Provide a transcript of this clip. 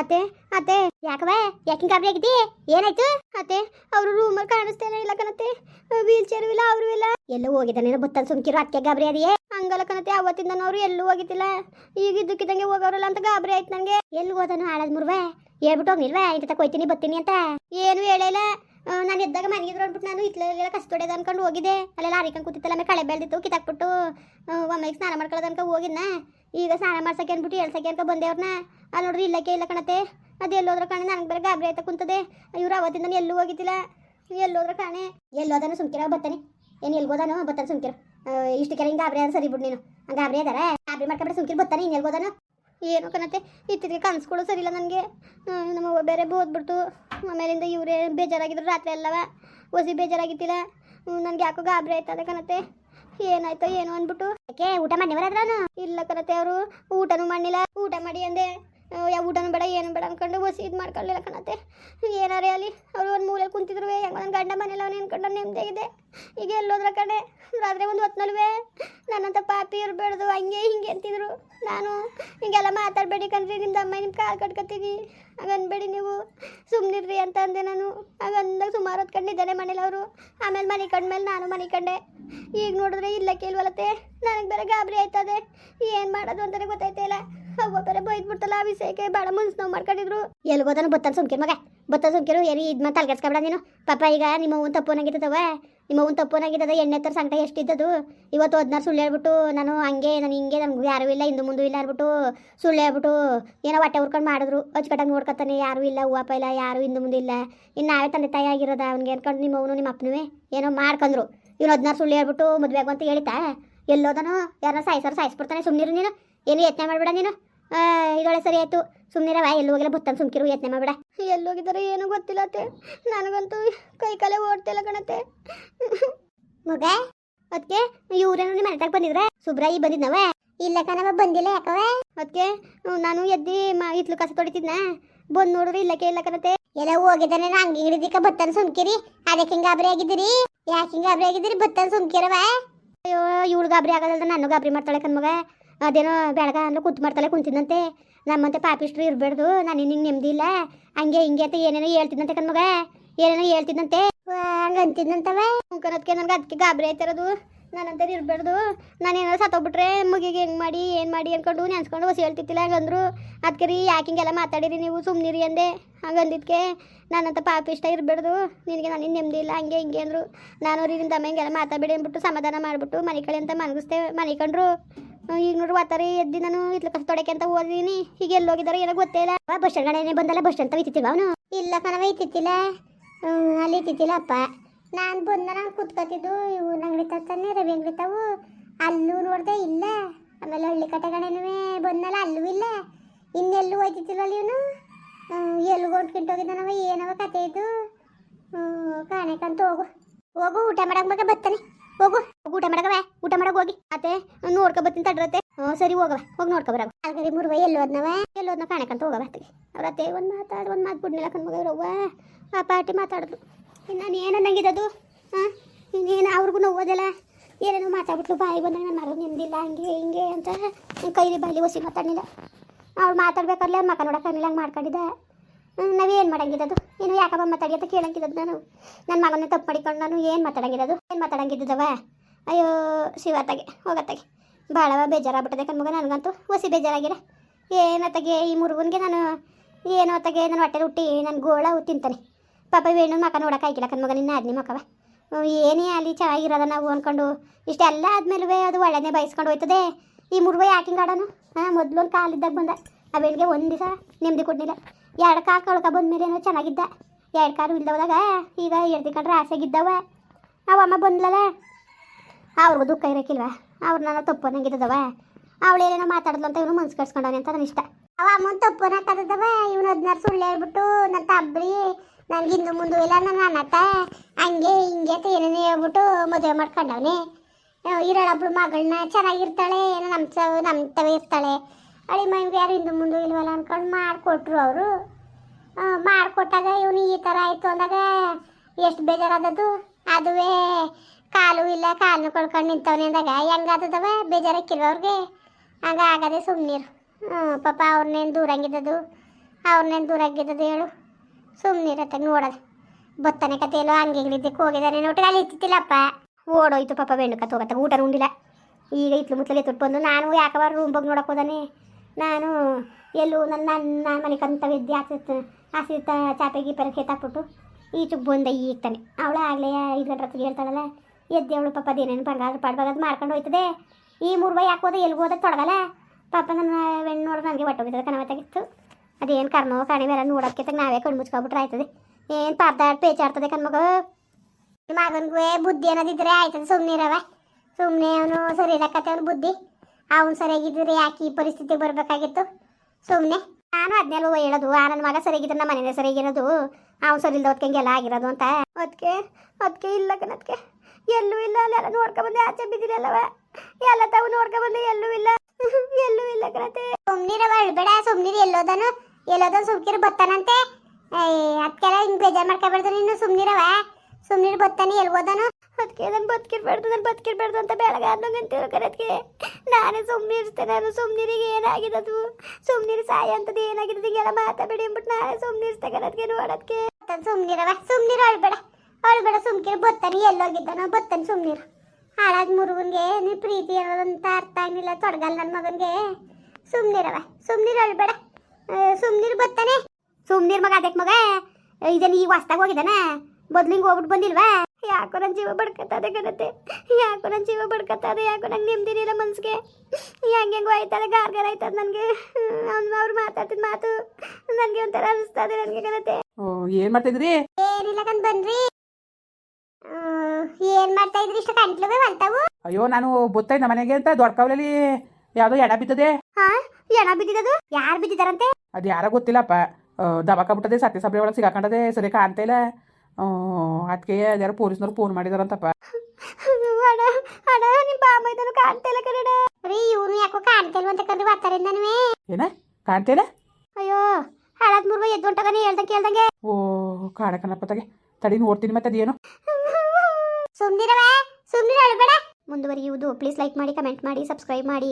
ಅತ್ತೆ ಅತ್ತೆ ಯಾಕವ ಯಾಕೆ ಗಾಬರಿ ಆಗಿದ್ದಿ? ಏನಾಯ್ತು? ಅತ್ತೆ, ಅವರು ರೂಮಲ್ಲಿ ಕಾಣಿಸ್ತೇನೆ ಇಲ್ಲ ಕಣತೆ ವೀಲ್ ಚೇರ್ ಇಲ್ಲ, ಅವರು ಇಲ್ಲ. ಎಲ್ಲೂ ಹೋಗಿದ್ದಾನೆ ಬತ್ತನ್ ಸುಮ್ಕಿರು ಅತ್ತೆ ಗಾಬರಿ ಅದೇ ಹಂಗಲ್ಲ ಕಣತೆ ಅವತ್ತಿಂದ ಅವರು ಎಲ್ಲೂ ಹೋಗಿದ್ದಿಲ್ಲ. ಈಗ ಇದ್ದಕ್ಕಿದ್ದಂಗೆ ಹೋಗೋರಲ್ಲ ಅಂತ ಗಾಬರಿ ಆಯ್ತು ನನಗೆ. ಎಲ್ಲಿ ಹೋದನು ಹಾಳದ್ ಮುರ್ವೆ? ಹೇಳ್ಬಿಟ್ಟು ಹೋಗಿಲ್ವಾ ಇಂತ ಕೊಯ್ತೀನಿ ಬರ್ತೀನಿ ಅಂತ? ಏನು ಹೇಳಿಲ್ಲ. ನಾನು ಎದ್ದಾಗ ಮನೆಗಿದ್ರು ಅಂದ್ಬಿಟ್ಟು ನಾನು ಇತ್ಲೆಲ್ಲ ಕಸ ತೊಡೆದ ಅನ್ಕೊಂಡು ಹೋಗಿದ್ದೆ. ಅಲ್ಲೆಲ್ಲ ಅರಿಕಂಡ್ ಕೂತಿತ್ತಲ್ಲ, ಆಮೇಲೆ ಕಳೆ ಬೆಳೆದಿತ್ತು, ಕಿತ್ತಾಕ್ಬಿಟ್ಟು ಒಮ್ಮೆಗೆ ಸ್ನಾನ ಮಾಡ್ಕೊಳ್ಳೋದು ಅನ್ಕೊ ಹೋಗಿದ್ನ. ಈಗ ಸ್ನಾನ ಮಾಡ್ಸಕ್ಕೆ ಅಂದ್ಬಿಟ್ಟು ಎಳ್ಸಕ್ಕೆ ಅಂತ ಬಂದೆ ಅವ್ರನ್ನ ಅಲ್ಲಿ ನೋಡ್ರಿ ಇಲ್ಲಕ್ಕೆ ಇಲ್ಲ ಕಣತೆ. ಅದು ಎಲ್ಲೋದ್ರ ಕಾಣೆ ನನಗೆ ಬೇರೆ ಗಾಬರಿ ಆಯ್ತಾ ಕುಂತದೆ. ಇವ್ರು ಅವತ್ತಿಂದ ಎಲ್ಲೂ ಹೋಗಿದ್ದಿಲ್ಲ? ಎಲ್ಲೋದ್ರ ಕಾಣೆ. ಎಲ್ಲೋದನು ಸುಮ್ಕಿರ ಬರ್ತಾನೆ. ಏನು ಎಲ್ಗೋದಾನು ಬರ್ತಾನೆ ಇಷ್ಟು ಕೆಲ ಹಿಂಗೆ ಗಾಬರಿ ಆದ್ರೆ ಸರಿ ಬಿಡು ನೀನು. ಗಾಬರಿ ಅದಾರ ಗಾಬರಿ ಮಾಡ್ಕೊಂಡ್ರೆ ಸುಮ್ಕಿರ್ ಬರ್ತಾನೆ. ಇನ್ನು ಎಲ್ಗೋದಾನು ಏನು ಕಣತೆ ಇತ್ತಿಗೆ ಕನ್ಸ್ಗಳು ಸರಿ ಇಲ್ಲ ನನಗೆ. ನಮ್ಮ ಬೇರೆ ಬೋದ್ಬಿಡ್ತು ಆಮೇಲಿಂದ ಇವರೇ ಬೇಜಾರಾಗಿದ್ರು ರಾತ್ರಿ ಎಲ್ಲವ ಒಸಿ ಬೇಜಾರಾಗಿತ್ತಿಲ್ಲ ನನಗೆ ಯಾಕೋ ಗಾಬರಿ ಆಯ್ತದೆ ಕಣತೆ. ಏನಾಯ್ತೋ ಏನು ಅಂದ್ಬಿಟ್ಟು ಯಾಕೆ ಊಟ ಮಾಡಿವರಾದ್ರೂ ಇಲ್ಲ ಕಣತೆ ಅವರು ಊಟನೂ ಮಾಡಿಲ್ಲ ಊಟ ಮಾಡಿ ಅಂದೆ. ಯಾವ ಊಟನೂ ಬೇಡ, ಏನು ಬೇಡ ಅನ್ಕೊಂಡು ಬಸ್ ಇದು ಮಾಡ್ಕೊಳ್ಳಿಲ್ಲ ಕಣತೆ ಏನಾರೇ ಅಲ್ಲಿ ಅವರು ಒಂದು ಮೂಲೆ ಕುಂತಿದ್ರು, ಹೆಂಗೆ ನನ್ನ ಗಂಡ ಮನೇಲಿ ಅವನು ಅನ್ಕೊಂಡು ನೆಮ್ಮದಿಯಾಗಿದೆ ಈಗ ಎಲ್ಲೋದ್ರ ಕಡೆ ರಾತ್ರಿ ಒಂದು ಹೊತ್ನಲ್ವೇ ನನ್ನಂತ ಪಾಪಿ ಇರಬೇಡ್ದು ಹಂಗೆ ಹಿಂಗೆ ಅಂತಿದ್ರು. ನಾನು ಹಿಂಗೆಲ್ಲ ಮಾತಾಡಬೇಡಿ ಕಣ್ರಿ, ನಿಮ್ದು ಅಮ್ಮ ನಿಮ್ಮ ಕಾಲು ಕಟ್ಕೊತೀವಿ. ಹಾಗನ್ಬೇಡಿ ನೀವು. ಸುಮ್ಮನಿರ್ರಿ ಅಂತ ಅಂದೆ ನಾನು. ಆಗ ಅಂದಾಗ ಸುಮಾರು ಹೊತ್ತು ಕಂಡಿದ್ದಾನೆ ಮನೇಲಿ ಅವರು. ಆಮೇಲೆ ಮನೆ ಕಂಡ್ಮೇಲೆ ನಾನು ಮನೆ ಕಂಡೆ. ಈಗ ನೋಡಿದ್ರೆ ಇಲ್ಲ ಕೇಳ್ವಲತ್ತೆ. ನನಗೆ ಬೇರೆ ಗಾಬರಿ ಆಯ್ತದೆ. ಏನು ಮಾಡೋದು ಅಂತಾನೆ ಗೊತ್ತಾಯ್ತಾ ಇಲ್ಲ. ಅವ್ವ ಬಿಡ್ತಲ್ಲ ಬೈದ್ಬಿಡ್ತಲ್ಲ ವಿಷಯಕ್ಕೆ ಭಾಳ ಮುನ್ಸ್ ನೋವು ಮಾಡ್ಕೊಂಡಿದ್ರು. ಎಲ್ಗೋದನು ಬತ್ತಾನ ಸುಮ್ಕಿರ್ ಮಗ. ಬತ್ತ ಸುಮ್ಕಿರು ಏನಿ ಇದು ಮತ್ತೆ ತಲೆಗೆಡ್ಸ್ಕೊಬೇಡ ನೀನು. ಪಾಪ ಈಗ ನಿಮ್ಮ ಅವ್ವನ ತಪ್ಪೋನಾಗಿದ್ದವ ನಿಮ್ಮ ತಪ್ಪು ತಪ್ಪೋನಾಗಿದ್ದದ ಎಣ್ಣೆ ತರ ಸಂಕಟ ಎಷ್ಟಿದ್ದದು. ಇವತ್ತು ಹದಿನಾರು ಸುಳ್ಳು ಹೇಳ್ಬಿಟ್ಟು ನಾನು ಹಂಗೆ, ನಾನು ಹಿಂಗೆ, ನಮ್ಗೆ ಯಾರು ಇಲ್ಲ, ಹಿಂದೆ ಮುಂದೆ ಇಲ್ಲ ಅಂದ್ಬಿಟ್ಟು ಸುಳ್ಳು ಹೇಳ್ಬಿಟ್ಟು ಏನೋ ಹೊಟ್ಟೆ ಉರ್ಕೊಂಡು ಮಾಡಿದ್ರು. ಅಚ್ಚುಕಟ್ಟಾಗಿ ನೋಡ್ಕೊತಾನೆ, ಯಾರು ಇಲ್ಲ ಹೂವಪ್ಪ ಇಲ್ಲ, ಯಾರು ಇಂದು ಮುಂದೆ ಇಲ್ಲ. ಇನ್ನು ನಾವೇ ತಂದೆ ತಾಯಿ ಆಗಿರೋದ? ಅವ್ನಿಗೆ ಅನ್ಕೊಂಡು ನಿಮ್ಮ ಅವನು ನಿಮ್ಮ ಅಪ್ಪನೂ ಏನೋ ಮಾಡ್ಕೊಂಡ್ರು. ಇವನು ಹದಿನಾರು ಸುಳ್ಳು ಹೇಳ್ಬಿಟ್ಟು ಮದುವೆ ಆಗುವಂತ ಹೇಳಿತಾ? ಎಲ್ಲೋದನು? ಯಾರನ್ನ ಸಾಯಿಸೋರು ಸಾಯಿಸ್ಬಿಡ್ತಾನೆ ಸುಮ್ಮನಿರು ನೀನು. ಏನು ಯತ್ನ ಮಾಡ್ಬೇಡ ನೀನು. ಆ, ಇದೊಳೆ ಸರಿ ಆಯ್ತು. ಸುಮ್ಮನಿರವ ಎಲ್ಲಿ ಹೋಗಿಲ್ಲ ಬುತ್ತನ್ ಸುಮ್ಕಿರು ಯತ್ನ ಮಾಡ್ಬೇಡ. ಎಲ್ಲೋಗಿದ್ದಾರೆ ಏನೂ ಗೊತ್ತಿಲ್ಲ ನನಗಂತೂ ಕೈ ಕಾಲೇ ಓಡ್ತಿಲ್ಲ ಕಣತ್ತೆ. ಮಗ ಅದಕ್ಕೆ ಇವ್ರೇನು ನಿಮ್ಮ ಮನೆತಾಗ ಬಂದಿದ್ರೆ? ಸುಬ್ರಾಯಿ ಬಂದಿದ್ನವ? ಇಲ್ಲ ಕಣವ ಬಂದಿಲ್ಲ ಯಾಕವ? ಅದಕ್ಕೆ ನಾನು ಎದ್ದಿ ಇತ್ಲು ಕಸ ತೊಡಿತಿದ್ನ ಬಂದು ನೋಡಿದ್ರೆ ಇಲ್ಲಕ್ಕೆ ಇಲ್ಲ ಕಣತೆ ಎಲ್ಲ ಹೋಗಿದ್ದಾನೆ ಅಂಗಿ ಹಿಡಿದಿಕ್ಕ ಬತ್ತನ್ ಸುಮ್ಕಿರಿ. ಅದಕ್ಕೆ ಹಿಂಗ ಗಾಬರಿ ಆಗಿದ್ದೀರಿ? ಯಾಕೆ ಹಿಂಗೆ ಗಾಬರಿ ಆಗಿದ್ದೀರಿ ಬತ್ತನ್ ಸುಮ್ಕಿರವ ಅಯ್ಯೋ, ಇವಳು ಗಾಬರಿ ಆಗೋದಲ್ದ ನಾನು ಗಾಬರಿ ಮಾಡ್ತಾಳೆ ಕಣ್ಮಗ ಅದೇನೋ ಬೆಳಗ ಅಂದ್ರೆ ಕುಂತು ಮಾಡ್ತಾಳೆ ಕುಂತಿದ್ದಂತೆ ನಮ್ಮಂತೆ ಪಾಪಿಸ್ಟ್ರು ಇರಬಾರ್ದು, ನಾನು ನಿಂಗೆ ನೆಮ್ಮದಿ ಇಲ್ಲ. ಹಂಗೆ ಹಿಂಗೆ ಅಂತ ಏನೇನೋ ಹೇಳ್ತಿದ್ದಂತೆ ಕಣ್ಮಗ ಏನೇನೋ ಹೇಳ್ತಿದ್ದಂತೆ ಹಂಗೆ ಅಂತಿದ್ದಂತವ ಅದಕ್ಕೆ ನನಗೆ ಅದಕ್ಕೆ ಗಾಬರಿ ಆಯ್ತಿರೋದು ನಾನಂತ ಇರಬಾರ್ದು. ನಾನೇನಾದ್ರು ಸತ್ತೋಗ್ಬಿಟ್ರೆ ಮುಗಿಗೆ ಹೆಂಗೆ ಮಾಡಿ, ಏನು ಮಾಡಿ ಅಂದ್ಕೊಂಡು ನೆನ್ಸ್ಕೊಂಡು ಹೊಸ ಹೇಳ್ತಿತ್ತಿಲ್ಲ ಹಂಗಂದ್ರು. ಅದಕ್ಕೆ ರೀ ಯಾಕೆ ಹಿಂಗೆಲ್ಲ ಮಾತಾಡಿರಿ ನೀವು? ಸುಮ್ಮನಿರಿ ಅಂದೆ. ಹಂಗಂದಿದ್ಕೆ ನಾನಂತ ಪಾಪ ಇಷ್ಟ ಇರಬಾರ್ದು. ನಿನಗೆ ನನಗೆ ನೆಮ್ಮದಿ ಇಲ್ಲ, ಹಂಗೆ ಹಿಂಗೆ ಅಂದರು. ನಾನು ರೀ ನಿಮ್ಮ ತಮ್ಮ ಹಿಂಗೆಲ್ಲ ಮಾತಾಡಬೇಡಿ ಅಂದ್ಬಿಟ್ಟು ಸಮಾಧಾನ ಮಾಡಿಬಿಟ್ಟು ಮನೆ ಕಡೆ ಅಂತ ಮನಗಿಸ್ತೆ ಮನೆ ಕಂಡ್ರು. ಈಗ ನೋಡ್ರಿ ವಾತಾರಿ ಎದ್ದಿ ನಾನು ಇತ್ಲ ಕಸ ತೊಡಕೆ ಅಂತ ಓದಿನಿ ಈಗ ಎಲ್ಲಿ ಹೋಗಿದಾರ ಏನೋ ಗೊತ್ತೇ ಇಲ್ಲ. ಬಸ್ ಸ್ಟ್ಯಾಂಡ್ ಕಡೆನೇ ಬಂದಲ್ಲ, ಬಸ್ ಸ್ಟ್ಯಾಂಡ್ ಇತ್ತಿತ್ತಿಲ್ವ ಅವನು? ಇಲ್ಲ ಕಣವ ಇತ್ತಿತ್ತಿಲ್ಲ. ಅಲ್ಲಿ ಇತ್ತಿತ್ತಿಲ್ಲ ಅಪ್ಪ. ನಾನು ಬಂದ ನಾನು ಕುತ್ಕೊತಿದ್ದು, ಇವು ನಂಗಡಿ ತಾನೆ ರವಿ ಅಂಗಡಿ ತಾವು, ಅಲ್ಲೂ ನೋಡ್ದೆ ಇಲ್ಲ. ಆಮೇಲೆ ಹಳ್ಳಿ ಕಟ್ಟೆಗಡೆನೂ ಬಂದಲ್ಲ ಅಲ್ಲೂ ಇಲ್ಲ. ಇನ್ನೆಲ್ಲೂ ಹೋಯ್ತಿತ್ತಿಲ್ವಲ್ಲ ಇವನು? ಎಲ್ಲಿ ಹೊಂಟ್ಕಿಂಟೋಗಿದ್ದಾನವ ಏನವ ಕತೆ ಇದು? ಕಾಣೆಕಂತ ಹೋಗು. ಹೋಗು, ಊಟ ಮಾಡಕ್ ಮಗ ಬರ್ತಾನೆ ಹೋಗು ಊಟ ಮಾಡಕವ ಊಟ ಮಾಡಕ್ ಹೋಗಿ. ಅತ್ತೆ, ನೋಡ್ಕೊ ಬರ್ತೀನಿ ತಡ್ರತ್ತೆ ಸರಿ ಹೋಗವ ಹೋಗಿ ನೋಡ್ಕೊ ಬರವ ಅಲ್ಗರಿ ಮುರುವ ಎಲ್ಲೋದ್ನವ ಎಲ್ಲೋದ್ನ ಕಾಣಕಂತ ಹೋಗವ ಅತ್ತಿಗೆ. ಅವ್ರ ಅತ್ತೆ ಒಂದು ಮಾತಾಡು, ಒಂದು ಮಾತು ಬಿಡ್ನಿಲ್ಲ ಕಣ್ಮಗ ಇವ್ರವ್ವ. ಆ ಪಾರ್ಟಿ ಮಾತಾಡಿದ್ರು. ಇನ್ನು ಏನನ್ನಾಗಿದೆ ಅದು? ಹಾಂ ಇನ್ನೇನು ಅವ್ರಿಗೂ ಓದಲ್ಲ ಏನೇನೋ ಮಾತಾಡ್ಬಿಟ್ಲು, ಬಾಯಿ ಬಂದಾಗ ನನ್ನ ಮಗಳು ನಿಂದಿಲ್ಲ, ಹಂಗೆ ಹಿಂಗೆ ಅಂತ ಕೈಲಿ ಬಾಯಿಲಿ ಒಸಿ ಮಾತಾಡಲಿಲ್ಲ. ಅವ್ಳು ಮಾತಾಡ್ಬೇಕಾದ್ರೆ ಅವ್ರ ಮಕ್ಕ ನೋಡಕ್ಕೆ ಹಂಗೆ ಮಾಡ್ಕೊಂಡಿದ್ದೆ. ನಾವೇನು ಮಾಡಂಗಿದ್ದದು ಏನು ಯಾಕಪ್ಪ ಮಾತಾಡಿ ಅಂತ ಕೇಳಂಗಿದ್ದದು ನಾನು. ನನ್ನ ಮಗನ ತಪ್ಪು ಮಾಡಿಕೊಂಡು ನಾನು ಏನು ಮಾತಾಡಂಗಿದ್ದದು ಏನು ಮಾತಾಡಂಗಿದ್ದದವ? ಅಯ್ಯೋ ಶಿವತ್ತಾಗೆ ಹೋಗತ್ತಾಗೆ. ಭಾಳ ಬೇಜಾರಾಗ್ಬಿಟ್ಟದೆ ಕಣ್ಮಗ ನನಗಂತೂ. ಹೊಸಿ ಬೇಜಾರಾಗಿರ. ಏನತ್ತಾಗೆ ಈ ಮುರುಗನ್ಗೆ ನಾನು, ಏನೋ ಅತ್ತಾಗೆ ನಾನು ಹೊಟ್ಟೆ ಹುಟ್ಟಿ ನನ್ನ ಗೋಳ ತಿಂತಾನೆ. ಪಾಪ ವೇಣು ಮಕ ನೋಡಕ್ಕೆ ಆಗಿಲ್ಲ ಕಣ್ಮಗ ನಿನ್ನ ಆದ್ನಿ ಮಕವ ಏನೇ ಅಲ್ಲಿ ಚೆನ್ನಾಗಿರೋದ ನಾವು ಅಂದ್ಕೊಂಡು ಇಷ್ಟೆಲ್ಲ ಆದ್ಮೇಲೆ ಅದು ಒಳ್ಳೆನೇ ಬಯಸ್ಕೊಂಡು ಹೋಯ್ತದೆ. ಈ ಮುರುಗ ಯಾಕೆ ಆಡೋನು? ಹಾಂ ಮೊದಲೊಂದು ಕಾಲಿದ್ದಾಗ ಬಂದ. ಆ ಬೆಳಿಗ್ಗೆ ಒಂದು ದಿವಸ ನೆಮ್ಮದಿ ಕೊಡ್ಲಿಲ್ಲ. ಎರಡು ಕಾಲು ಕಳ್ಕ ಬಂದ್ಮೇಲೆ ಏನೋ ಚೆನ್ನಾಗಿದ್ದ. ಎರಡು ಕಾಲು ಇಲ್ದವದಾಗ ಈಗ ಎಡ್ದಿಕೊಂಡ್ರೆ ಆಸೆಗಿದ್ದವ. ಅವಮ್ಮ ಬಂದ್ಲಲ್ಲ ಅವ್ರಿಗೂ ದುಃಖ ಇರೋಕ್ಕಿಲ್ವ ಅವ್ರು ನಾನು ತಪ್ಪು ಇದ್ದವ ಅವಳು ಏನೇನೋ ಮಾತಾಡಿದ್ಲು ಅಂತ ಇವನು ಮನ್ಸು ಕಳ್ಸ್ಕೊಂಡವನೆ ಅಂತ ನನ್ನ ಇಷ್ಟ ಅವ ಅಮ್ಮನ ತಪ್ಪು ಅನ್ನಕ್ಕದವ ಇವನು ಹದಿನಾರು ಸುಳ್ಳು ಹೇಳ್ಬಿಟ್ಟು ನನ್ನ ತಬ್ರಿ ನನ್ಗೆ ಹಿಂದೆ ಮುಂದೆ ಇಲ್ಲ ನನ್ನ ಅನ್ನತ್ತ. ಹಂಗೆ ಹಿಂಗೆ ಅಂತ ಏನೇನು ಹೇಳ್ಬಿಟ್ಟು ಮದುವೆ ಮಾಡ್ಕೊಂಡವನೆ. ಇರೋಳೊಬ್ಳು ಮಗಳನ್ನ ಚೆನ್ನಾಗಿರ್ತಾಳೆ, ಏನೋ ನಮ್ಮ ನಮ್ಮ ತವೇ ಇರ್ತಾಳೆ. ಅಳಿ ಮೈಗೆ ಯಾರು ಹಿಂದೆ ಮುಂದೆ ಇಲ್ವಲ್ಲ ಅನ್ಕೊಂಡು ಮಾಡಿಕೊಟ್ರು ಅವರು. ಮಾಡಿಕೊಟ್ಟಾಗ ಇವನು ಈ ಥರ ಆಯಿತು ಅಂದಾಗ ಎಷ್ಟು ಬೇಜಾರಾದದ್ದು. ಅದುವೇ ಕಾಲು ಇಲ್ಲ ಕಾಲು ಕಳ್ಕೊಂಡು ನಿಂತವನೆ ಅಂದಾಗ ಹೆಂಗಾದದವ? ಬೇಜಾರಕ್ಕಿಲ್ವ ಅವ್ರಿಗೆ ಹಂಗ ಆಗದೆ ಸುಮ್ಮನಿರು ಪಾಪ ಅವ್ರನ್ನೇನು ದೂರಂಗಿದ್ದದು ಅವ್ರನ್ನೇನು ದೂರ ಆಗಿದ್ದದು ಹೇಳು ಸುಮ್ಮನಿರತ್ತೆ ನೋಡೋದು. ಬತ್ತನೆ ಕತೆಯಲ್ಲೋ ಅಂಗಡಿಗಳಿದ್ದಕ್ಕೆ ಹೋಗಿದ್ದಾನೆ ನೋಟ್ರಿ ಅಲ್ಲಿ ಇತ್ತಿಲ್ಲಪ್ಪ ಓಡೋಯ್ತು ಪಾಪ ಬೆಣ್ಣು ಹೋಗತ್ತ, ಊಟ ಉಂಡಿಲ್ಲ. ಈಗ ಇತ್ಲು ಮುತ್ತಲೇ ತುಟ್ಟು ಬಂದು ನಾನು ಯಾಕವ ರೂಮ್ ಬಗ್ಗೆ ನೋಡಕ್ಕೆ ಹೋದಾನೆ? ನಾನು ಎಲ್ಲೂ ನನ್ನ ನನ್ನ ಮನೆ ಕಂತ ವಿದ್ಯೆ ಹಾಕ್ಸಿತ್ತು ಆಸಿತ, ಚಾಪೆ ಗೀಪೆರ ಕೇತಾಕ್ಬಿಟ್ಟು ಈಚೆಗೆ ಬಂದ ಈಗ ತಾನೆ ಅವಳ ಆಗಲೇ ಐದು ಗಂಟೆ ಹೊತ್ತಿಗೆ ಹೇಳ್ತಾಳಲ್ಲ, ಎದ್ದೆ ಅವಳು ಪಾಪ ಅದೇನೇನು ಬಂಗಾರ ಅದು ಮಾಡ್ಕೊಂಡು ಹೋಯ್ತದೆ. ಈ ಮೂರು ಬೈ ಹಾಕೋದು ಎಲ್ಲಿಗೆ ಹೋದಾಗ ತೊಡಗಲ್ಲ. ಪಾಪ ನನ್ನ ಬೆಣ್ಣು ನೋಡಿದ್ರೆ ನನಗೆ ಹೊಟ್ಟೆ ಹೋಗಿರ್ತದೆ ಕನವತ್ತಾಗಿತ್ತು ಅದೇನು ಕರ್ನೋ ಕಾಣಿ ಮೇಲೆ ನೋಡೋಕ್ಕೆ ತಗ ನಾವೇ ಕಣ್ಣು ಮುಚ್ಕೊಬಿಟ್ರೆ ಆಯ್ತದೆ. ಏನು ಪರ್ದಾಡ್ ಪೇಚಾಡ್ತದೆ ಕಣ್ಮಗ ಮಗನ್ಗೂ ಬುದ್ಧಿ ಅನ್ನೋದಿದ್ರೆ ಆಯ್ತದೆ ಸುಮ್ನೆ ಇರವ ಸುಮ್ಮನೆ ಅವನು ಸರಿ ಇರಕತ್ತೆ ಅವನು ಬುದ್ಧಿ. ಅವನು ಸರಿಯಾಗಿದ್ದರೆ ಯಾಕೆ ಈ ಪರಿಸ್ಥಿತಿಗೆ ಬರಬೇಕಾಗಿತ್ತು? ಸುಮ್ಮನೆ ನಾನು ಅದನ್ನೆಲ್ಲ ಹೇಳೋದು, ಆ ನನ್ನ ಮಗ ಸರಿಯಾಗಿದ್ರೆ ನಮ್ಮ ಮನೇನೆ ಸರಿಯಾಗಿರೋದು. ಅವ್ನು ಸರಿ ಇಲ್ದ ಹೊತ್ಕಂಗೆಲ್ಲ ಆಗಿರೋದು ಅಂತ. ಅದಕ್ಕೆ ಅದಕ್ಕೆ ಇಲ್ಲ ಕಣದಕ್ಕೆ ಎಲ್ಲೂ ಇಲ್ಲ, ಅಲ್ಲೆಲ್ಲ ನೋಡ್ಕೊಬಂದೆ ಆಚೆ ಬಿದ್ದಿರಲ್ಲವ ಎಲ್ಲ ತಾವು ನೋಡ್ಕೊಬಂದೆ ಎಲ್ಲೂ ಇಲ್ಲ. ಎಲ್ಲೂ ಇಲ್ಲ ಕಣತೆ ಸುಮ್ನಿರವ ಅಳ್ಬೇಡ, ಸುಮ್ನಿರಿ ಎಲ್ಲೋದನು. ಎಲ್ಲೋದನ್ ಸುಮ್ಕಿರು ಬತ್ತಾನಂತೆ ಅದಕ್ಕೆಲ್ಲ ಹಿಂಗ್ ಬೇಜಾರ್ ಮಾಡ್ಕೊಬಾರ್ದು ನೀನು ಸುಮ್ನಿರವ ಸುಮ್ನಿರು ಬತ್ತಾನೆ ಎಲ್ಗೋದನು ಅದಕ್ಕೆ ನಾನು ಬದುಕಿರ್ಬಾರ್ದು ನಾನು ಬದುಕಿರ್ಬಾರ್ದು ಅಂತ ಅನ್ನೋಂಗಂತ ತಿಳ್ಕೊಳಕ್ಕೆ ನಾನೇ ಸುಮ್ಮನೆ ಇರ್ತೇನೆ ನಾನು ಸುಮ್ಮನಿರಿಗೆ ಏನಾಗಿದ್ದು? ಸುಮ್ಮನಿರು ಸಾಯ ಅಂತದ್ದು ಏನಾಗಿದ್ದು? ಹಿಂಗೆಲ್ಲ ಮಾತಾಬೇಡಿ ಅಂದ್ಬಿಟ್ಟು ನಾನೇ ಸುಮ್ಮನೆ ಇರ್ತೇನೆ ಅದಕ್ಕೆ ನೋಡೋದಕ್ಕೆ ಸುಮ್ಮನಿರವ ಸುಮ್ಮನಿರು ಅಳ್ಬೇಡ. ಅಳ್ಬೇಡ, ಸುಮ್ಕಿರು. ಬತ್ತಾನೆ ಎಲ್ಲೋಗಿದ್ದಾನೋ ಬತ್ತಾನೆ ಸುಮ್ಮನಿರು ಹಾಳಾಗಿ ಮುರುಗನ್ಗೆ ನೀ ಪ್ರೀತಿ ಅನ್ನೋದಂತ ಅರ್ಥ ಆಗಿಲ್ಲ ತೊಡಗಲ್ಲ ನನ್ನ ಮಗನ್ಗೆ. ಸುಮ್ನಿರವ ಸುಮ್ಮನಿರು ಅಳ್ಬೇಡ. ಸುಮ್ನಿರು ಬತ್ತಾನೆ. ಸುಮ್ನಿರ್ ಮಗ ಅದಕ್ಕೆ ಮಗ ಇದನ್ನ ಈಗ ಹೊಸ್ದಾಗ ಹೋಗಿದಾನೆ. ಬದ್ಲಿಂಗ್ ಹೋಗ್ಬಿಟ್ಟು ಬಂದಿಲ್ವಾ? ಯಾಕೋ ನನ್ನ ಜೀವ ಬಡ್ಕತ್ತದೆ ಕಣತೆ ಯಾಕೋ ನನ್ನ ಜೀವ ಬಡ್ಕತ್ತದೆ ಯಾಕೋ ನಂಗೆ ನೆಮ್ಮದಿರಿಲ್ಲ ಮನ್ಸಿಗೆ. ಹೆಂಗೆ ಹೆಂಗೋ ಆಯ್ತದೆ ಗಾರ್ಗಾರ ಆಯ್ತದ ನನಗೆ. ಅವ್ನು ಅವ್ರು ಮಾತಾಡ್ತಿದ್ ಮಾತು ನನಗೆ ಒಂಥರ ಅನಿಸ್ತದೆ ನನಗೆ ಕಣತೆ ಓ ಏನು ಮಾಡ್ತಿದ್ರಿ? ಏನಿಲ್ಲ ಕಣ್ ಬನ್ರಿ ಏನ್ ಮಾಡ್ತಾ ಇದ್ರಿ? ಇಷ್ಟ ಕಂಟ್ಲುವೆ ಬಂತಾವು ಅಯ್ಯೋ ನಾನು ಬೊತ್ತ ನಮ್ಮ ಮನೆಗೆ ಅಂತ ದೊಡ್ಡ ಕವಲಲ್ಲಿ ಯಾವುದೋ ಎಡ ಬಿದ್ದದೆ. ಹಾ ಎಡ ಬಿದ್ದಿದ್ದು ಯಾರು ಬಿದ್ದಿದಾರಂತೆ ಅದು ಯಾರೋ ಗೊತ್ತಿಲ್ಲಪ್ಪ. ದವಾಖಾಬಿಟ್ಟದೆ ಬಿಟ್ಟದೆ ಸತ್ಯ ಸಭೆ ಒಳಗೆ ಸಿಗಾಕೊಂಡದೆ ಸರಿ ಕಾಣ್ತಾ ಇಲ್ಲ. ಅದಕ್ಕೆ ಯಾರು ಪೊಲೀಸ್ನವ್ರು ಫೋನ್ ಮಾಡಿದಾರಂತಪ್ಪ. ಏನ? ಕಾಣ್ತಾ ಇಲ್ಲ? ಅಯ್ಯೋ ಹಾಳಾದ್ ಎದ್ದು ಹೊಂಟಾಗನೆ ಹೇಳ್ದಂಗೆ ಕೇಳ್ದಂಗೆ. ಓ ಕಾಣಕನಪ್ಪ ತಗೆ. ತಡಿ ನೋಡ್ತೀನಿ ಮತ್ತೆ ಅದೇನು? ಸುಮ್ನಿರವ ಸುಮ್ನಿರ ಅಳ್ಬೇಡ. ಮುಂದುವರಿಯುವುದು. ಪ್ಲೀಸ್ ಲೈಕ್ ಮಾಡಿ ಕಮೆಂಟ್ ಮಾಡಿ ಸಬ್ಸ್ಕ್ರೈಬ್ ಮಾಡಿ.